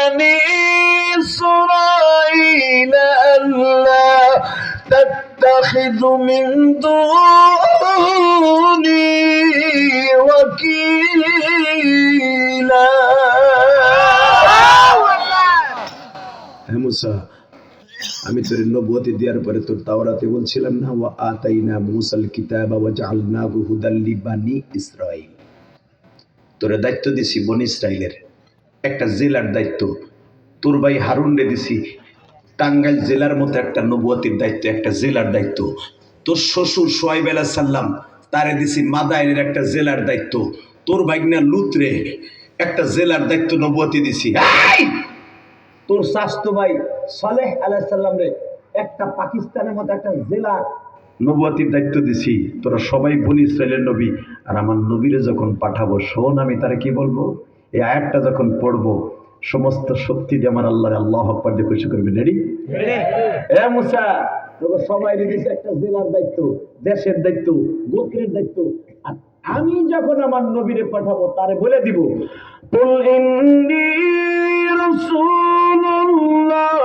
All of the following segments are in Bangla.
بني إسرائيل ألا تتخذ من دوني وكيلا হ্যাঁ মুসা আমি তোর নবুয়তি দেওয়ার পরে তোর তাওরাতে বলছিলাম না ওয়া আতাইনা মুসাল কিতাবা ওয়া জাআলনাহু হুদাল লিবানি ইসরাঈল তোরে দায়িত্ব দিছি বনি ইসরাইলের একটা জেলার দায়িত্ব। তোর ভাই হারুন রে দিছি। টাঙ্গাইল জেলার মতো একটা নবুয়তির দায়িত্ব, একটা জেলার দায়িত্ব। তোর শ্বশুর সোয়াইব আলাহ সাল্লাম তারে দিছি মাদাইনের একটা জেলার দায়িত্ব। তোর ভাইগনা লুতরে একটা জেলার দায়িত্ব নবুয়তি দিছি। তোর স্বাস্থ্য ভাই সালেহ আলাইসাল্লাম রে, একটা পাকিস্তানের মতো একটা জেলা নবুয়াতির দায়িত্ব দিছি। তোরা সবাই বনি ইসরায়েলের নবী, আর আমার নবীরে যখন পাঠাবো, শোন আমি তারা কি বলব? এই আয়াতটা যখন পড়ব সমস্ত শক্তি দিয়ে আমার আল্লাহরে আল্লাহ হকবার দিয়ে খুশি করবে নেড়ি এ মুসা তোকে সবাই দিয়েছে একটা জেলার দায়িত্ব দেশের দায়িত্ব গোত্রের দায়িত্ব। আর আমি যখন আমার নবীরে পাঠাবো তারে বলে দিব রসুল্লাহ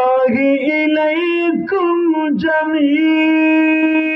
ইলাইকুম জামিল।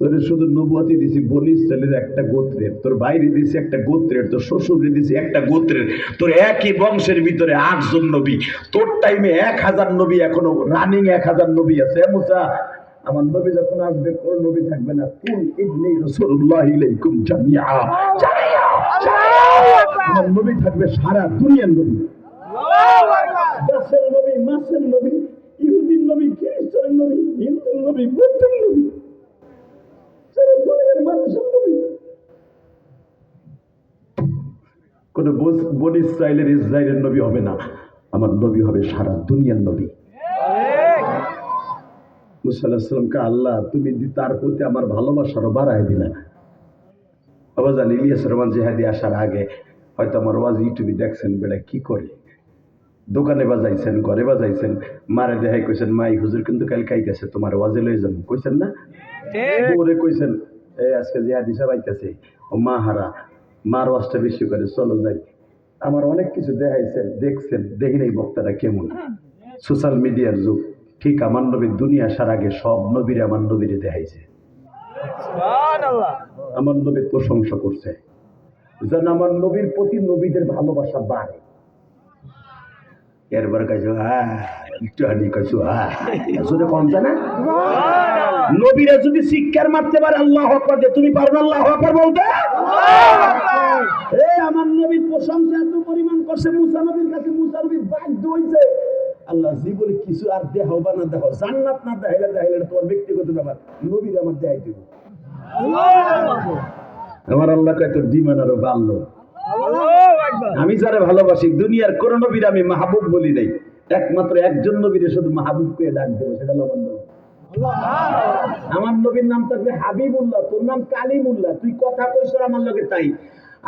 তোর শুধু নবুয়াতি দিছি বনি ইসরায়েলের একটা গোত্রের তোর বাইরে দিছি একটা গোত্রের তোর শ্বশুরে দিছি একটা গোত্রের তোর একই বংশের ভিতরে আটজন নবী তোর টাইমে এক হাজার নবী এখনও রানিং এক হাজার নবী আছে। মুসা আমার নবী যখন আসবে কোন নবী থাকবে না। কুল ইবনি রাসূলুল্লাহ ইলাইকুম জামিআ। আমার নবী থাকবে সারা দুনিয়ার নবী। দাসের নবী মাসের নবী ইহুদির নবী খ্রিস্টানের নবী হিন্দুর নবী বৌদ্ধের নবী। কোন বন ইসরায়েলের ইসরায়েলের নবী হবে না। আমার নবী হবে সারা দুনিয়ার নবী। মুসাল্লাহামকে আল্লাহ তুমি তার প্রতি আমার ভালোবাসারও বাড়াই দিলা বাবা জান ইলিয়াস রহমান জেহাদি আসার আগে হয়তো আমার ওয়াজ ইউটিউবে দেখছেন বেড়া কি করে? দোকানে বাজাইছেন ঘরে বাজাইছেন মারে দেহাই কইছেন মাই হুজুর কিন্তু কাল কাইতেছে তোমার ওয়াজে লই যান কইছেন না? বউরে কইছেন এই আজকে জিহাদি সাহেব আইতেছে। ও মা হারা মার ওয়াজটা বেশি করে চলো যাই। আমার অনেক কিছু দেখাইছেন দেখছেন দেখি নাই বক্তাটা কেমন। সোশ্যাল মিডিয়ার যুগ। ঠিক আমার নবীর দুনিয়া আসার আগে সব নবীরে আমার নবীরে দেখাইছে। আমার নবীর প্রশংসা করছে। যেন আমার নবীর প্রতি নবীদের ভালোবাসা বাড়ে। এরবার কাছে হ্যাঁ একটু হানি কাছে হ্যাঁ কম না নবীরা যদি শিক্ষার মারতে পারে, আল্লাহ আকবার দিয়ে তুমি পারবে আল্লাহ বলতে? আমার নবীর প্রশংসা এত পরিমাণ করছে, মুসা নবীর কাছে মুসা নবী বাধ্য হইছে। আল্লাহ জীবনে কিছু আর দেহ বা না দেহ, জান্নাত না দেখাইলে দেখাইলে তোমার ব্যক্তিগত ব্যাপার, নবীর আমার দেখাই দিব। আমার আল্লাহ কয়, তোর ডিমান আরও বাড়লো আমি যারা ভালোবাসি, দুনিয়ার কোন নবীর আমি মাহবুব বলি নাই। একমাত্র একজন নবীরে শুধু মাহবুব করে ডাক দেবো, সেটা হলো আমার নবীর নাম থাকবে হাবিবুল্লাহ, তোর নাম কালিমুল্লাহ। তুই কথা কইস আমার লগে তাই।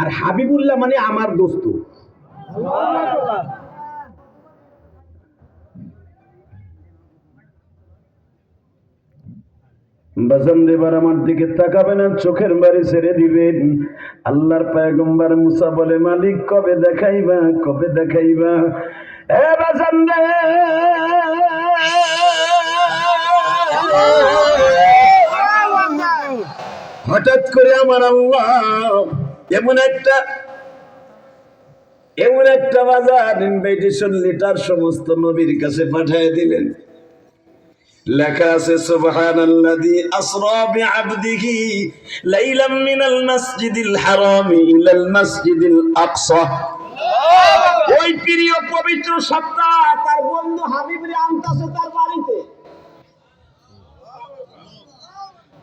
আর হাবিবুল্লাহ মানে আমার দোস্ত। আমার দিকে তাকাবে না, চোখের বাড়ি ছেড়ে দিবেন। আল্লাহর পায়গম্বার মুসা বলে, মালিক, কবে দেখাইবা কবে দেখাইবা? এ বাজান হঠাৎ করে আমার আল্লাহ এমন একটা এমন একটা বাজার ইনভাইটেশন লেটার সমস্ত নবীর কাছে পাঠিয়ে দিলেন। লেখা আছে সুবহানাল্লাযী আসরা বিআবদিহি লাইলাম মিনাল মাসজিদিল হারামি ইলাল মাসজিদিল আকসা। ওই প্রিয় পবিত্র সপ্তাহ তার বন্ধু হাবিবরে আনতাছে তার বাড়িতে।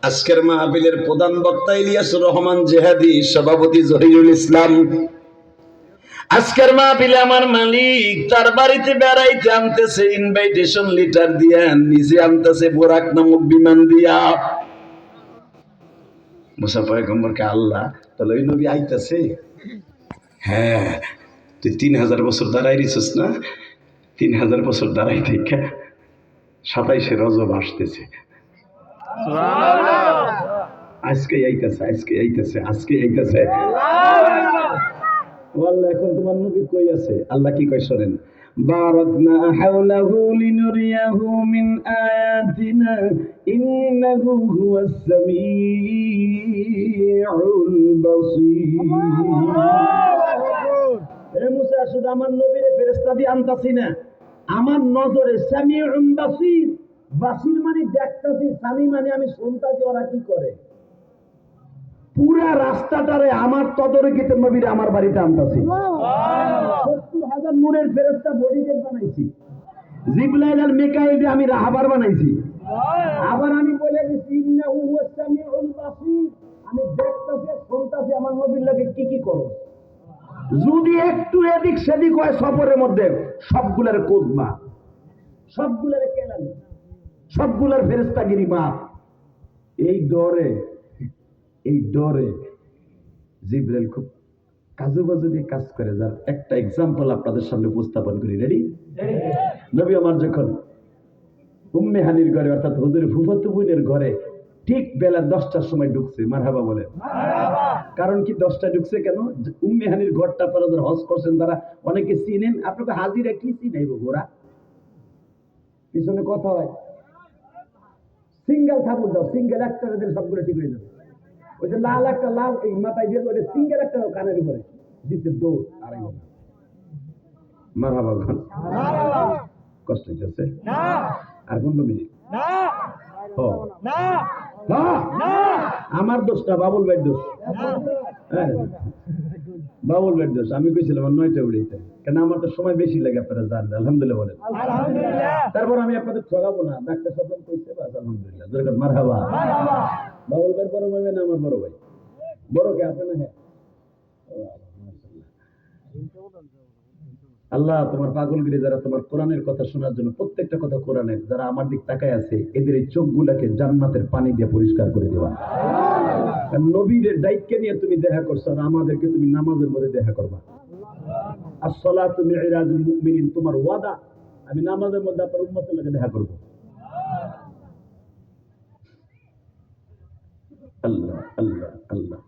আজকের মাহফিলের প্রধান বক্তা ইলিয়াস রহমান জেহাদি, সভাপতি জহিরুল ইসলাম। আজকের মাহফিলে আমার মালিক, তার বাড়িতে বেড়াইতে আনতেছে ইনভাইটেশন লেটার দিয়া, নিজে আনতেছে বোরাক নামক বিমান দিয়া। মুসা পয়গম্বরকে আল্লাহ, তাহলে ওই নবী আইতাছে? হ্যাঁ তুই তিন হাজার বছর দাঁড়াই রিছিস না? তিন হাজার বছর দাঁড়াই থেকে সাতাইশে রজব আসতেছে। আজকে আইতেছে আজকে আইতেছে আজকে আইতেছে। আল্লাহ এখন তোমার নবী কই আছে? আল্লাহ কি কই শোনেন? বারাকনা হাওলাহু লিনুরিয়াহু মিন আয়াতিনা ইন্নাহু হুয়াস সামিউল বাসীর। এ মুসা শুধু আমার নবীরে ফেরেশতা দিয়ে আনতাছি না আমার নজরে সামিউল বাসীর। বাসীর মানে দেখতাছি সামি মানে আমি শুনতাছি ওরা কি করে। পুরা রাস্তাটারে আমার তদরকিতে নবীরে আমার বাড়িতে আনতাছি। সত্তর হাজার বডিগার্ড বানাইছি। জিবলাইল আর মিকাইল আমি রাহাবার বানাইছি। আবার আমি বলে হুয়াস সামিউল আমি দেখতাছি শুনতাছি আমার নবীর লাগে কি কি করো। যদি একটু এদিক সেদিক হয় সফরের মধ্যে সবগুলার কোদমা সবগুলার কেলানি সবগুলার ফেরেস্তাগিরি মা এই ডরে এই ডরে জিব্রাইল খুব কাজু বাজু দিয়ে কাজ করে। যার একটা এক্সাম্পল আপনাদের সামনে উপস্থাপন করি। রেডি নবী আমার যখন উম্মে হানির ঘরে অর্থাৎ হুজুর ফুফাতু বোনের ঘরে ঠিক বেলা দশটার সময় ঢুকছে। মারহাবা বলে। কারণ কি দশটা ঢুকছে কেন? উম্মে হানির ঘরটা আপনারা যারা হজ করছেন তারা অনেকে চিনেন। আপনাকে হাজিরা কি চিনাইব ঘোরা পিছনে কথা হয়। সিঙ্গেল থাপুর দাও সিঙ্গেল একটা দিলে সবগুলো ঠিক হয়ে যাবে। ওই যে লাল একটা লাল এই মাথায় দিয়ে ওই সিঙ্গেল একটা কানের উপরে। দিচ্ছে দৌড় আড়াই ঘণ্টা মারহাবা খান। কষ্ট হচ্ছে আর পনেরো মিনিট। ও। না, আমার দোষটা বাবুল ভাইয়ের দোষ। হ্যাঁ। বাবুল ভাইয়ের দোষ আমি কইছিলাম নয়টা উড়িতে কেন আমার তো সময় বেশি লাগে আপনারা জানেন আলহামদুলিল্লাহ বলেন। তারপর আমি আপনাদের ঠগাবো না ডাক্তার সাহেব কইছে বাস আলহামদুলিল্লাহ। দরকার মারহাবা। বাবুল ভাইয়ের বড় ভাই না আমার বড় ভাই? বড় কে আপনি না হ্যাঁ আল্লাহ তোমার পাগলগিরি যারা তোমার কোরআনের কথা শোনার জন্য প্রত্যেকটা কথা কোরআনের যারা আমার দিক তাকায় আছে এদের এই চোখগুলাকে জান্নাতের পানি দিয়ে পরিষ্কার করে দেওয়া নবীদের দায়িত্ব নিয়ে তুমি দেখা করছ আর আমাদেরকে তুমি নামাজের মধ্যে দেখা করবা। আর সলা তুমি ইরাজুল মুমিনিন, তোমার ওয়াদা, আমি নামাজের মধ্যে আপনার উন্মতের লোকে দেখা করব। আল্লাহ আল্লাহ আল্লাহ।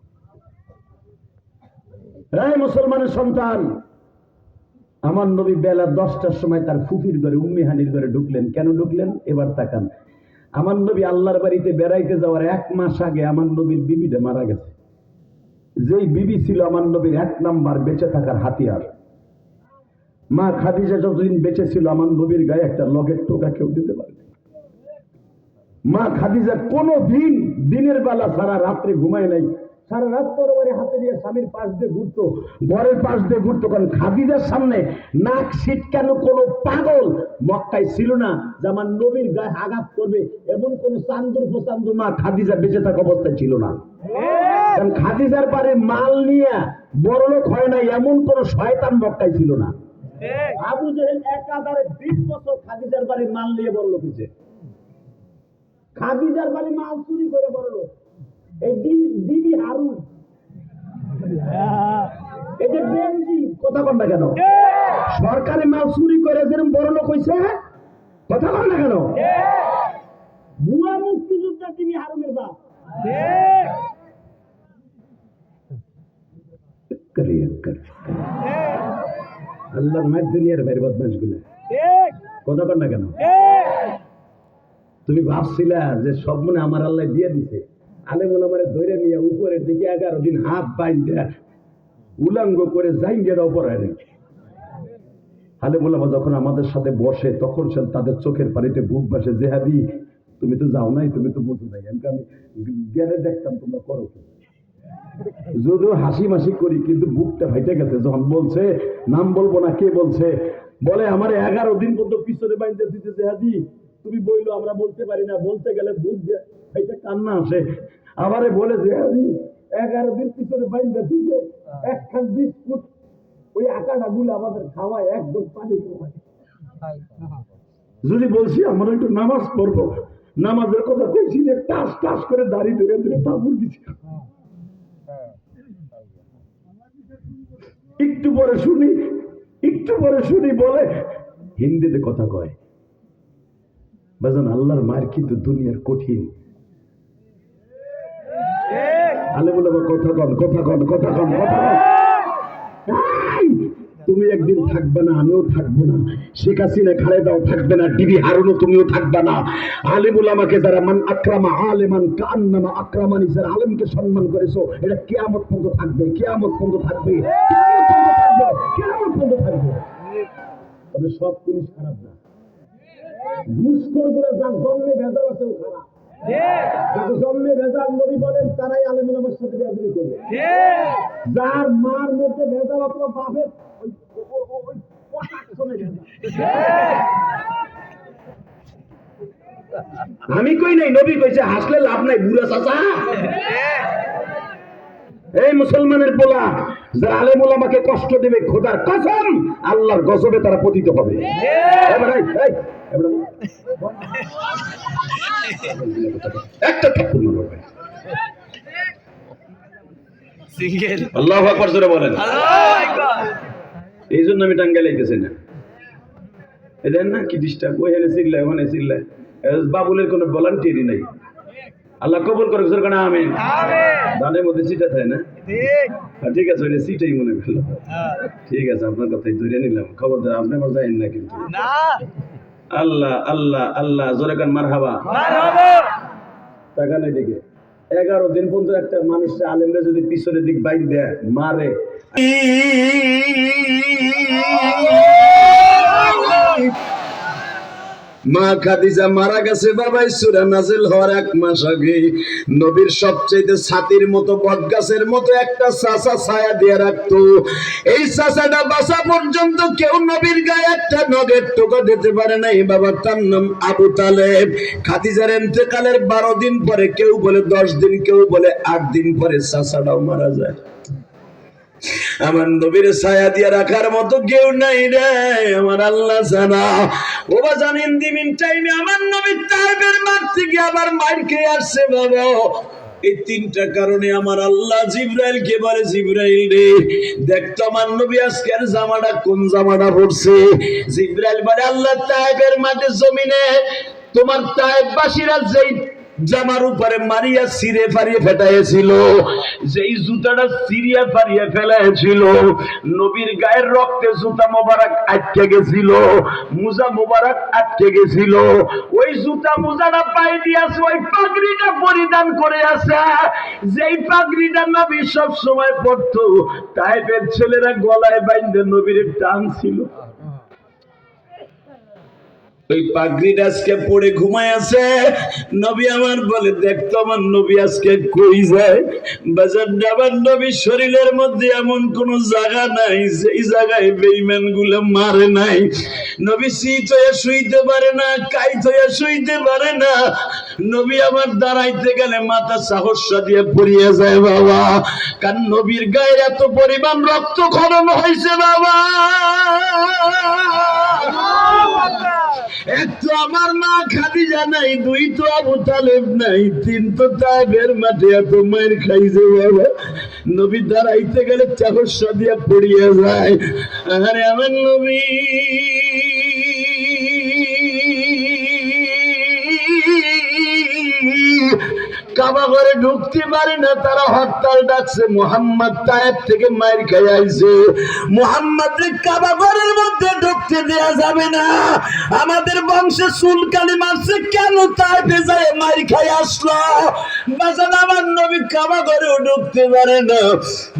এই মুসলমানের সন্তান, আমার নবী বেলা দশটার সময় তার ফুফির ঘরে উম্মিহানির ঘরে ঢুকলেন। কেন ঢুকলেন? এবার তাকান। আমার নবী আল্লাহর বাড়িতে বেড়াইতে যাওয়ার এক মাস আগে আমার নবীর বিবিটা মারা গেছে। যেই বিবি ছিল আমার নবীর এক নাম্বার বেঁচে থাকার হাতিয়ার। মা খাদিজা যতদিন বেঁচে ছিল, আমার নবীর গায়ে একটা লগের টোকা কেউ দিতে পারে মা খাদিজা কোনো দিন দিনের বেলা সারা রাত্রে ঘুমায় নাই সারা রাত তরবারি হাতে দিয়ে স্বামীর পাশ দিয়ে ঘুরতো ঘরের পাশ দিয়ে ঘুরতো, কারণ খাদিজার সামনে নাক কেন কোনো পাগল? মক্কায় ছিল না, যে আমার নবীর গায়ে আঘাত করবে, এমন কোন চান্দুর ফোচান্দু মা খাদিজা বেঁচে থাকা অবস্থায় ছিল না। কারণ খাদিজার বাড়ির মাল নিয়ে বড়লোক হয় না এমন কোন শয়তান মক্কায় ছিল না। আবু জেহেল একাধারে বিশ বছর খাদিজার বাড়ির মাল নিয়ে বড়লোক হয়েছে। খাদিজার বাড়ি মাল চুরি করে বড়লোক। দিদি হারুন। এই যে কথা কন না কেন? সরকারি মাল চুরি করে যেরকম বড় লোক হয়েছে কথা কন না কেন? ভুয়া মুক্তিযোদ্ধা তিনি হারুনের বাপ। আল্লাহর মায়ের দুনিয়ার বাইরে বদমাসগুলো কথা কন না কেন? তুমি ভাবছিলা যে সব মনে আমার আল্লাহ দিয়ে দিছে। আলে মনে ধরে নিয়ে উপরের দিকে এগারো দিন হাত বাইন্দে উলাঙ্গ করে জাইঙ্গের অপরায় আলে মোলামা যখন আমাদের সাথে বসে, তখন সে তাদের চোখের পানিতে বুক বাসে, জেহাদি, তুমি তো যাও নাই, তুমি তো বুঝো নাই। আমি গেলে দেখতাম তোমরা করো। যদিও হাসি মাসি করি, কিন্তু বুকটা ফাইটে গেছে। যখন বলছে, নাম বলব না, কে বলছে? বলে, আমার এগারো দিন পর্যন্ত পিছনে বাইন্দে দিতে জেহাদি। তুমি বইলো, আমরা বলতে পারি না। বলতে গেলে বুক ফাইটে কান্না আসে। আমারে বলে জেহাদি এগারো দিন পিছনে বাইন্দে দিতে একখান বিস্কুট ওই আকাটা গুলো আমাদের খাওয়ায় একদম পানি খাওয়ায়। যদি বলছি আমরা একটু নামাজ পড়ব। নামাজের কথা কইছি যে টাস টাস করে দাড়ি ধরে ধরে তাবুর দিছি। একটু পরে শুনি একটু পরে শুনি বলে হিন্দিতে কথা কয়। বাজান আল্লাহর মায়ের কিন্তু দুনিয়ার কঠিন। আলে বলে কথা কন কথা কন কথা কন কথা কন তুমি একদিন থাকবে না, আমিও থাকব না। শেখ হাসিনা খালেদাও থাকবে না, ডিবি হারুনও তুমিও থাকবে না। আলিমুল আমাকে যারা মান আক্রামা, আলেমান কান্নামা আক্রামানি যারা আলেমকে সম্মান করেছ, এটা কেয়ামত পর্যন্ত থাকবে, কেয়ামত পর্যন্ত থাকবে, কেয়ামত পর্যন্ত থাকবে তবে সব পুলিশ খারাপ না। ঘুষখোর করে যার জন্মে ভেজাল আছে ও খারাপ। জন্মে ভেজাল নবী বলেন তারাই সাথে করবে। যার মার মধ্যে ভেজাল অথবা বাপের। আমি কই নাই নবী কইছে হাসলে লাভ নাই বুড়া চাচা। এই মুসলমানের পোলা যারা আলেম ওলামাকে কষ্ট দেবে খোদার কসম আল্লাহর গজবে তারা পতিত হবে। এবার একটা থাপ্পড়। সিঙ্গেল। আল্লাহ আকবার জোরে বলেন। এই জন্য আমি টাঙ্গাইল আইতেছি না। এদের না কি ডিস্টার্ব ওইখানে চিল্লায় ওখানে চিল্লায়। বাবুলের কোনো ভলান্টিয়ারই নাই। আল্লাহ কবুল করে জোর আমিন। ধানের মধ্যে সিটা থাকে না। ঠিক। আছে ওইটা সিটাই মনে করল ঠিক আছে আপনার কথাই ধরে নিলাম। খবরদার আপনি আমার যাইন না কিন্তু। না। আল্লাহ আল্লাহ আল্লাহ জোরে কান মার হাবা টাকা নেই দিকে এগারো দিন পর্যন্ত একটা মানুষ আলেমরা যদি পিছনের দিক বাইক দেয় মারে। মা খাদিজা মারা গেছে বাবাই সুরা নাজিল হওয়ার এক মাস আগে। নবীর সবচেয়ে ছাতির মতো বট গাছের মতো একটা চাষা ছায়া দিয়ে রাখতো। এই চাষাটা বাসা পর্যন্ত কেউ নবীর গায়ে একটা নগের টোকা দিতে পারে নাই। বাবা তার নাম আবু তালেব। খাদিজার এন্তেকালের বারো দিন পরে কেউ বলে দশ দিন, কেউ বলে আট দিন পরে চাষাটাও মারা যায়। আমার নবীর ছায়া দিয়ে রাখার মতো কেউ নাই রে, আমার আল্লাহ জানা। ও বা জানেন দিবিন টাইমে আমার নবীর টাইমের মার থেকে আবার মার খেয়ে আসছে বাবা। এই তিনটা কারণে আমার আল্লাহ জিব্রাইল কে বলে, জিব্রাইল রে দেখতো আমার নবী আজকের জামাটা কোন জামাটা পড়ছে জিব্রাইল বলে, আল্লাহ তাইবের মাঠে জমিনে তোমার তাইববাসীরা যেই জামার উপরে মারিয়া সিরে ফারিয়ে ফেটাইছিল যেই জুতাটা সিরিয়া ফারিয়ে ফেলাইছিল নবীর গায়ের রক্তে জুতা মোবারক আটকে গেছিল, মুজা মোবারক আটকে গেছিল। ওই জুতা মুজাটা পাই দিয়েছে ওই পাগড়িটা পরিধান করে আছে। যেই পাগড়িটা নবী সব সময় পড়তো টাইপের ছেলেরা গলায় বাইন্দে নবীর টান ছিল। ওই পাগড়িটা আজকে পড়ে ঘুমায় আছে? নবী আমার বলে দেখতো আমার নবী আজকে কই যায়? বাজার আমার নবীর শরীরের মধ্যে এমন কোন জায়গা নাই, যেই জায়গায় বেইমানগুলো মারে নাই। নবী শীত হয়ে শুইতে পারে না, কাইত হয়ে শুইতে পারে না। নবী আমার দাঁড়াইতে গেলে মাথা সাহস দিয়ে পড়িয়ে যায়, বাবা। কারণ নবীর গায়ে এত পরিমাণ রক্ত খনন হয়েছে, বাবা। এক তো আমার মা খাদিজা নাই দুই তো আবু তালেব নাই, তিন তো তাইবের মাঠে এত মায়ের খাইছে বাবা। নবী দাঁড়াইতে গেলে চাহস দিয়া পড়িয়া যায়। আরে আমার নবী। কাবা ঢুকতে পারে না, তারা হরতাল ডাকছে, মোহাম্মদ তায়েব থেকে খাই আইছে। মোহাম্মদ কাবা ঘরের মধ্যে ঢুকতে যাবে না। আমাদের বংশে সুলকানি মারছে, কেন তাইবে যায় মায়ের খাই আসলো? বাজান, আমার নবী কাবা ঘরেও ঢুকতে পারে না।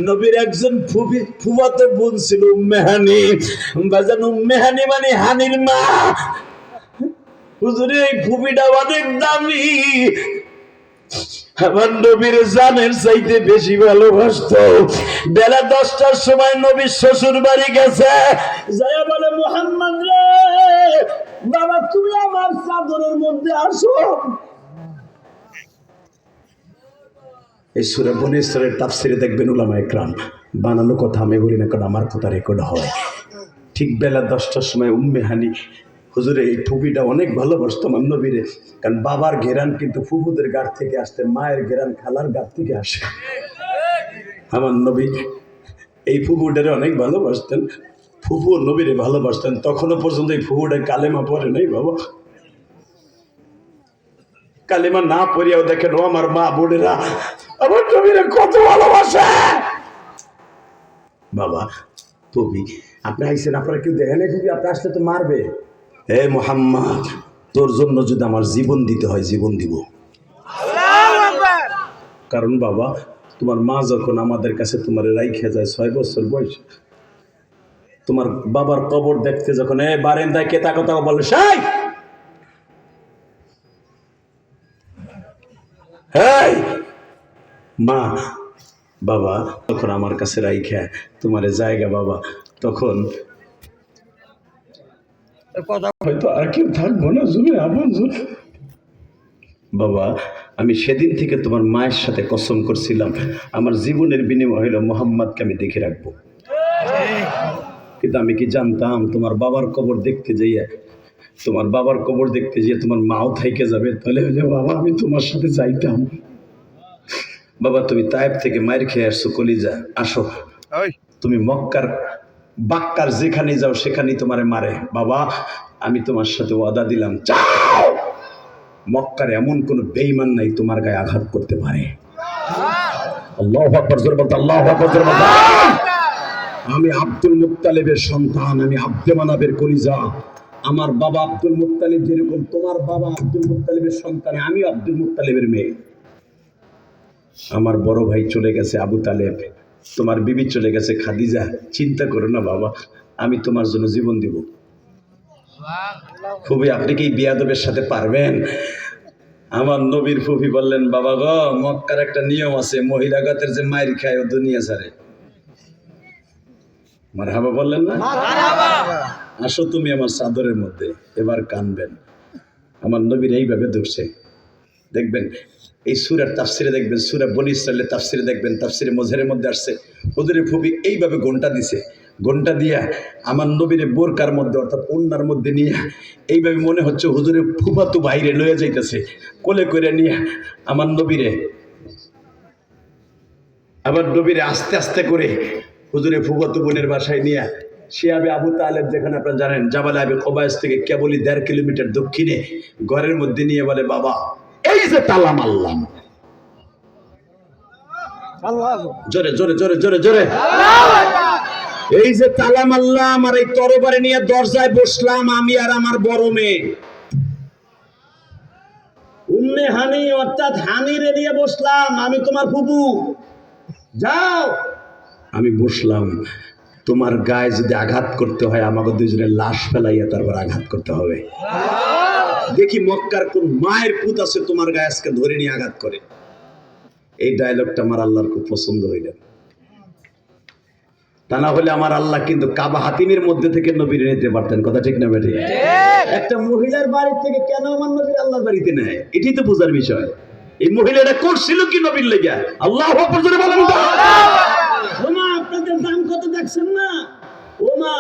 নবীর একজন ফুফি ফুফাতে বোন ছিল মেহানি বাজান মেহানি মানে হানির মা। হুজুরে, এই ফুপিটা অনেক দামি। আমার নবীর জানের চাইতে বেশি ভালোবাসত। বেলা দশটার সময় নবীর শ্বশুর বাড়ি গেছে। যায়া বলে, মোহাম্মদ রে, বাবা, তুমি আমার চাদরের মধ্যে আসো। এই সুরে বনেশ্বরের তাফসিরে দেখবেন উলামা একরাম, বানানো কথা আমি বলি না, কারণ আমার কথা রেকর্ড হয়। ঠিক বেলা দশটার সময় উম্মে হানি হুজুরে, এই ফুপিটা অনেক ভালোবাসতো আমার নবীরে। কারণ বাবার ঘেরান কিন্তু ফুফুদের গাড় থেকে আসতে, মায়ের ঘেরান খালার গাড় থেকে আসে। আমার নবী এই ফুফুটারে অনেক ভালোবাসতেন। ফুফু নবীরে ভালোবাসতেন। তখনও পর্যন্ত এই ফুফুটা কালেমা পড়ে নাই বাবা। কালেমা না পড়িয়াও দেখেন, ও আমার মা বোনেরা, আমার নবীরে কত ভালোবাসে। বাবা কবি আপনি আইসেন আপনারা কেউ দেখেন কবি আপনি আসলে তো মারবে। হে মোহাম্মদ তোর জন্য যদি আমার জীবন দিতে হয় জীবন দিব। কারণ বাবা তোমার মা যখন আমাদের কাছে তোমার রাইখে যায় ছয় বছর বয়স তোমার বাবার কবর দেখতে যখন এ বারেন্দায় কে তাকো তাকো বলে সাই! মা বাবা তখন আমার কাছে রাইখা তোমার জায়গা বাবা তখন হয়তো আর কেউ থাকব না জুড়ে আমার বাবা আমি সেদিন থেকে তোমার মায়ের সাথে কসম করছিলাম। আমার জীবনের বিনিময় হইল মোহাম্মদকে আমি দেখে রাখব। কিন্তু আমি কি জানতাম তোমার বাবার কবর দেখতে যাইয়া তোমার বাবার কবর দেখতে গিয়ে তোমার মাও থাইকে যাবে? তাহলে হইলে বাবা আমি তোমার সাথে যাইতাম। বাবা তুমি তাইব থেকে মায়ের খেয়ে আসছো কলিজা। আসো। তুমি মক্কার বাক্কার যেখানে যাও, সেখানেই তোমারে মারে। বাবা, আমি তোমার সাথে ওয়াদা দিলাম। যাও! মক্কার এমন কোন বেইমান নাই তোমার গায়ে আঘাত করতে পারে। আমি আব্দুল মুত্তালিবের সন্তান, আমি আব্দে মানাবের কলিজা। আমার বাবা আব্দুল মুত্তালিব যেরকম, তোমার বাবা আব্দুল মুত্তালিবের সন্তান আমি আব্দুল মুত্তালিবের মেয়ে। আমার বড় ভাই চলে গেছে আবু তালেব। তোমার বিবি চলে গেছে খাদিজা চিন্তা করো না বাবা আমি তোমার জন্য জীবন দিব। খুবই আপনি কি বিয়াদবের সাথে পারবেন? আমার নবীর ফুফি বললেন বাবা গো মক্কার একটা নিয়ম আছে মহিলাগতের যে মায়ের খায় ও দুনিয়া সারে মার হাবা বললেন না? আসো তুমি আমার চাদরের মধ্যে এবার কানবেন। আমার নবীর এইভাবে ধরছে। দেখবেন, এই সুরার তাফসিরে দেখবেন, সুরা বনি ইসরায়েলের তাফসিরে দেখবেন, তাফসিরে মজেরের মধ্যে আসছে হুজুরের ফুবি এইভাবে ঘণ্টা দিছে। ঘণ্টা দিয়া আমার নবীরে বোরকার মধ্যে, অর্থাৎ অন্যার মধ্যে নিয়ে এইভাবে মনে হচ্ছে হুজুরের ফুফাতু বাইরে লয়ে যাইতেছে। কোলে করে নিয়ে আমার নবীরে আবার নবীরে আস্তে আস্তে করে হুজুরে ফুফাতু বোনের বাসায় নিয়ে সে আবে আবু তালেব যেখানে আপনারা জানেন জাবাল আবে কবায়স থেকে কেবলই দেড় কিলোমিটার দক্ষিণে ঘরের মধ্যে নিয়ে বলে, বাবা এই যে তালা মারলাম। জোরে জোরে জোরে জোরে জোরে। এই যে তালা মারলাম আর এই তরবারে নিয়ে দরজায় বসলাম আমি আর আমার বড় মেয়ে। উম্মে হানি অর্থাৎ হানিরে নিয়ে বসলাম, আমি তোমার ফুপু যাও। আমি বসলাম, তোমার গায়ে যদি আঘাত করতে হয়, আমাকে দুজনের লাশ ফেলাইয়া তারপর আঘাত করতে হবে। দেখি মক্কার কোন মায়ের পুত আছে তোমার গায়ে আজকে ধরে নিয়ে আঘাত করে। এই ডায়লগটা আমার আল্লাহর খুব পছন্দ হইল। তা না হলে আমার আল্লাহ কিন্তু কাবা হাতিমের মধ্যে থেকে নবীর নিতে পারতেন কথা ঠিক না বেঠে একটা মহিলার বাড়ি থেকে কেন আমার নবীর আল্লাহর বাড়িতে নেয়? এটাই তো বোঝার বিষয়। এই মহিলাটা করছিল কি নবীর লেগে আল্লাহ জোরে বলেন আপনাদের দাম কত দেখছেন না? ওমা